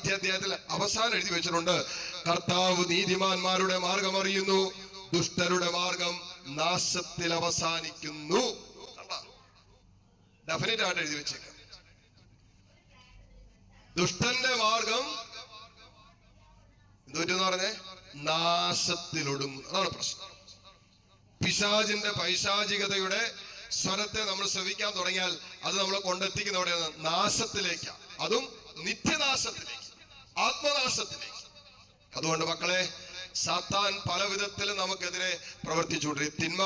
ആദ്യ അധ്യായത്തിൽ അവസാനം എഴുതി വെച്ചിട്ടുണ്ട്. കർത്താവ് നീതിമാന്മാരുടെ മാർഗം അറിയുന്നു. ദുഷ്ടരുടെ മാർഗം നാശത്തിൽ അവസാനിക്കുന്നു. ഡെഫിനറ്റ് ആയിട്ട് എഴുതി വെച്ചേക്കാം. ദുഷ്ടന്റെ മാർഗം എന്തുപറ്റെന്ന് പറഞ്ഞേ? നാശത്തിലൊടുങ്ങും. അതാണ് പ്രശ്നം. പിശാചിന്റെ പൈശാചികതയുടെ സ്വരത്തെ നമ്മൾ ശ്രവിക്കാൻ തുടങ്ങിയാൽ അത് നമ്മളെ കൊണ്ടെത്തിക്കുന്ന എവിടെയാണ്? നാശത്തിലേക്കാണ് അതും നിത്യനാശത്തിലേക്ക്. ആത്മനാശത്തിലേക്ക് അതുകൊണ്ട് മക്കളെ സാത്താൻ പല വിധത്തിൽ നമുക്കെതിരെ പ്രവർത്തിച്ചുകൊണ്ടിരിക്കും തിന്മ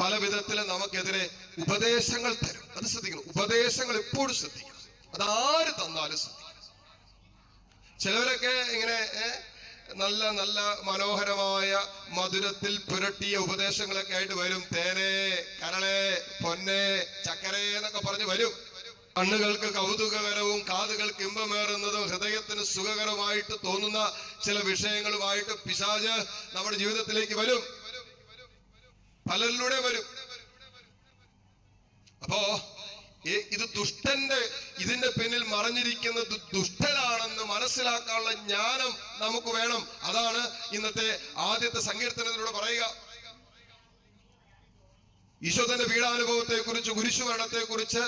പല വിധത്തിൽ നമുക്കെതിരെ ഉപദേശങ്ങൾ തരും. അത് ശ്രദ്ധിക്കണം. ഉപദേശങ്ങൾ എപ്പോഴും ശ്രദ്ധിക്കണം. അത് ആര് തന്നാലും ശ്രദ്ധിക്കണം. ചിലവരൊക്കെ ഇങ്ങനെ നല്ല നല്ല മനോഹരമായ മധുരത്തിൽ പുരട്ടിയ ഉപദേശങ്ങളൊക്കെ ആയിട്ട് വരും. തേനെ കരളെ പൊന്നെ ചക്കരേ എന്നൊക്കെ പറഞ്ഞ് വരും. കണ്ണുകൾക്ക് കൗതുകകരവും കാതുകൾക്ക് ഇമ്പമേറുന്നതും ഹൃദയത്തിന് സുഖകരമായിട്ട് തോന്നുന്ന ചില വിഷയങ്ങളുമായിട്ട് പിശാജ് നമ്മുടെ ജീവിതത്തിലേക്ക് വരും. പലരിലൂടെ വരും. അപ്പോ ഇത് ദുഷ്ടന്റെ ഇതിന്റെ പിന്നിൽ മറഞ്ഞിരിക്കുന്നത് ദുഷ്ടനാണെന്ന് മനസ്സിലാക്കാനുള്ള ജ്ഞാനം നമുക്ക് വേണം. അതാണ് ഇന്നത്തെ ആദ്യത്തെ സങ്കീർത്തനത്തിലൂടെ പറയുക. ഈശോ തന്റെ പീഡാനുഭവത്തെ കുറിച്ച് കുരിശുമരണത്തെ കുറിച്ച്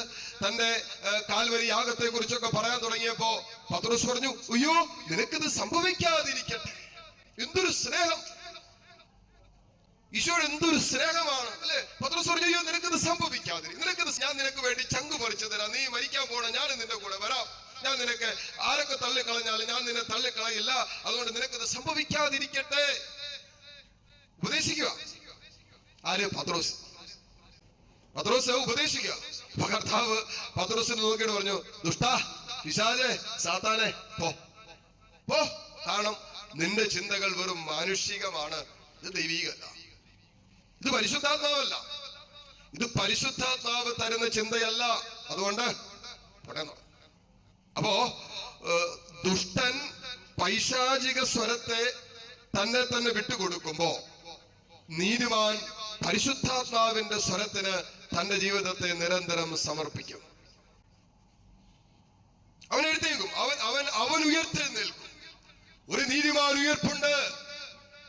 തന്റെ കാൽവരി യാഗത്തെ കുറിച്ചൊക്കെ പറയാൻ തുടങ്ങിയപ്പോ പത്രോസ് പറഞ്ഞു അയ്യോ നിനക്കിത് സംഭവിക്കാതിരിക്കട്ടെ. എന്തൊരു സ്നേഹം. ഈശോ എന്തൊരു സ്നേഹമാണ് അല്ലെ? പത്രോസ് പറഞ്ഞു അയ്യോ നിനക്കിത് സംഭവിക്കാതിരി നിനക്കിത് ഞാൻ നിനക്ക് വേണ്ടി ചങ്ക് പറിച്ചു തരാം. നീ മരിക്കാൻ പോണ ഞാൻ നിന്റെ കൂടെ വരാം. ഞാൻ നിനക്ക് ആരൊക്കെ തള്ളിക്കളഞ്ഞാലും ഞാൻ നിന്നെ തള്ളിക്കളയില്ല. അതുകൊണ്ട് നിനക്കിത് സംഭവിക്കാതിരിക്കട്ടെ. ഉപദേശിക്കുക. ആര്? പത്രോസ്. പത്രോസ് ഉപദേശിക്കുക. അപ്പൊ കർത്താവ് പത്രോസിനെ നോക്കിയിട്ട് പറഞ്ഞു ദുഷ്ടാ പിശാചേ സാത്താനെ പോ. പോ. കാരണം നിന്റെ ചിന്തകൾ വെറും മാനുഷികമാണ്. ഇത് ദൈവീകല്ല. ഇത് പരിശുദ്ധാത്മാവല്ല. ഇത് പരിശുദ്ധാത്മാവ് തരുന്ന ചിന്തയല്ല. അതുകൊണ്ട്. അപ്പോ ദുഷ്ടൻ പൈശാചിക സ്വരത്തെ തന്നെ തന്നെ വിട്ടുകൊടുക്കുമ്പോ നീതിമാൻ പരിശുദ്ധാത്മാവിന്റെ സ്വരത്തിന് തന്റെ ജീവിതത്തെ നിരന്തരം സമർപ്പിക്കും. അവൻ എഴുത്തേക്കും അവൻ അവൻ അവൻ ഉയർത്തെഴുന്നേൽക്കും. ഒരു നീതിമാൻ ഉയർപ്പുണ്ട്.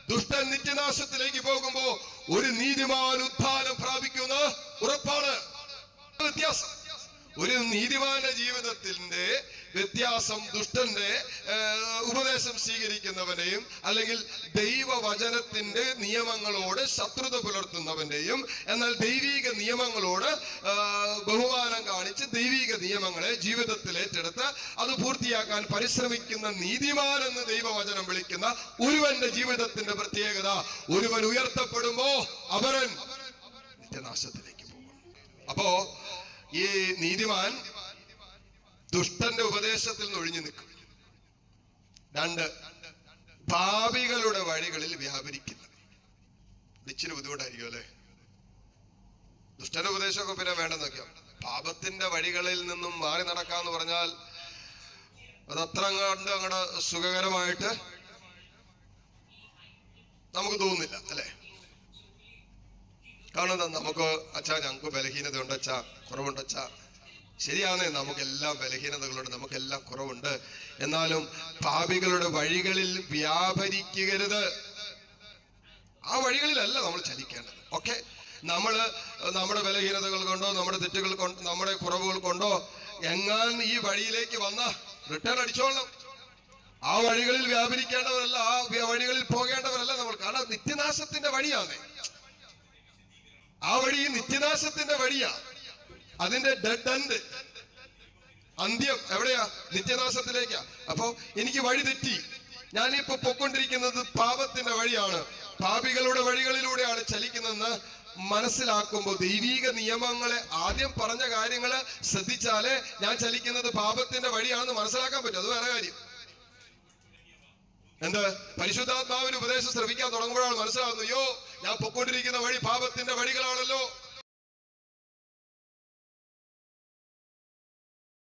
ദുഷ്ടൻ നിത്യനാശത്തിലേക്ക് പോകുമ്പോ ഒരു നീതിമാൻ ഉത്ഥാനം പ്രാപിക്കുന്ന ഉറപ്പാണ്. വ്യത്യാസം. ഒരു നീതിമാന്റെ ജീവിതത്തിന്റെ വ്യത്യാസം ദുഷ്ടന്റെ ഉപദേശം സ്വീകരിക്കുന്നവനെയും അല്ലെങ്കിൽ ദൈവവചനത്തിന്റെ നിയമങ്ങളോട് ശത്രുത പുലർത്തുന്നവന്റെയും എന്നാൽ ദൈവിക നിയമങ്ങളോട് ബഹുമാനം കാണിച്ച് ദൈവിക നിയമങ്ങളെ ജീവിതത്തിൽ ഏറ്റെടുത്ത് അത് പൂർത്തിയാക്കാൻ പരിശ്രമിക്കുന്ന നീതിമാൻ എന്ന് ദൈവവചനം വിളിക്കുന്ന ഒരുവന്റെ ജീവിതത്തിന്റെ പ്രത്യേകത. ഒരുവൻ ഉയർത്തപ്പെടുമ്പോ അവരൻ നിത്യനാശത്തിലേക്ക് പോകും. അപ്പോ ഈ നീതിമാൻ ദുഷ്ടന്റെ ഉപദേശത്തിൽ നിന്ന് ഒഴിഞ്ഞു നിൽക്കും. രണ്ട് പാപികളുടെ വഴികളിൽ വ്യാപരിക്കുന്നത്. ഇച്ചിരി ബുദ്ധിമുട്ടായിരിക്കും അല്ലെ? ദുഷ്ടന്റെ ഉപദേശമൊക്കെ പിന്നെ വേണ്ടെന്നൊക്കെ പാപത്തിന്റെ വഴികളിൽ നിന്നും മാറി നടക്കാന്ന് പറഞ്ഞാൽ അതത്ര കണ്ട് അങ്ങോട്ട് സുഖകരമായിട്ട് നമുക്ക് തോന്നുന്നില്ല അല്ലെ? കാരണം നമുക്ക് അച്ഛാ ഞങ്ങൾക്ക് ബലഹീനത ഉണ്ടച്ചാ കുറവുണ്ടച്ചാ ശരിയാണേ നമുക്കെല്ലാം ബലഹീനതകളുണ്ട് നമുക്കെല്ലാം കുറവുണ്ട്. എന്നാലും പാപികളുടെ വഴികളിൽ വ്യാപരിക്കരുത്. ആ വഴികളിലല്ല നമ്മൾ ചലിക്കേണ്ടത് ഓക്കെ? നമ്മൾ നമ്മുടെ ബലഹീനതകൾ കൊണ്ടോ നമ്മുടെ തെറ്റുകൾ കൊണ്ടോ നമ്മുടെ കുറവുകൾ കൊണ്ടോ എങ്ങാൻ ഈ വഴിയിലേക്ക് വന്ന റിട്ടേൺ അടിച്ചോളണം. ആ വഴികളിൽ വ്യാപരിക്കേണ്ടവരല്ല ആ വഴികളിൽ പോകേണ്ടവരല്ല നമ്മൾ. കാരണം നിത്യനാശത്തിന്റെ വഴിയാണ്. ആ വഴി നിത്യനാശത്തിന്റെ വഴിയാ. അതിന്റെ ഡെഡ് എൻഡ് അന്ത്യം എവിടെയാ? നിത്യനാശത്തിലേക്കാ. അപ്പോ എനിക്ക് വഴി തെറ്റി. ഞാനിപ്പോ പൊക്കൊണ്ടിരിക്കുന്നത് പാപത്തിന്റെ വഴിയാണ്. പാപികളുടെ വഴികളിലൂടെയാണ് ചലിക്കുന്നതെന്ന് മനസ്സിലാക്കുമ്പോൾ ദൈവീക നിയമങ്ങളെ ആദ്യം പറഞ്ഞ കാര്യങ്ങൾ ശ്രദ്ധിച്ചാലേ ഞാൻ ചലിക്കുന്നത് പാപത്തിന്റെ വഴിയാണെന്ന് മനസ്സിലാക്കാൻ പറ്റും. അത് വേറെ കാര്യം. എന്ത്? പരിശുദ്ധാത്മാവിന് ഉപദേശം ശ്രമിക്കാൻ തുടങ്ങുമ്പോഴാണ് മനസ്സിലാവുന്നത്. അയ്യോ ഞാൻ പൊക്കോണ്ടിരിക്കുന്ന വഴി പാപത്തിന്റെ വഴികളാണല്ലോ.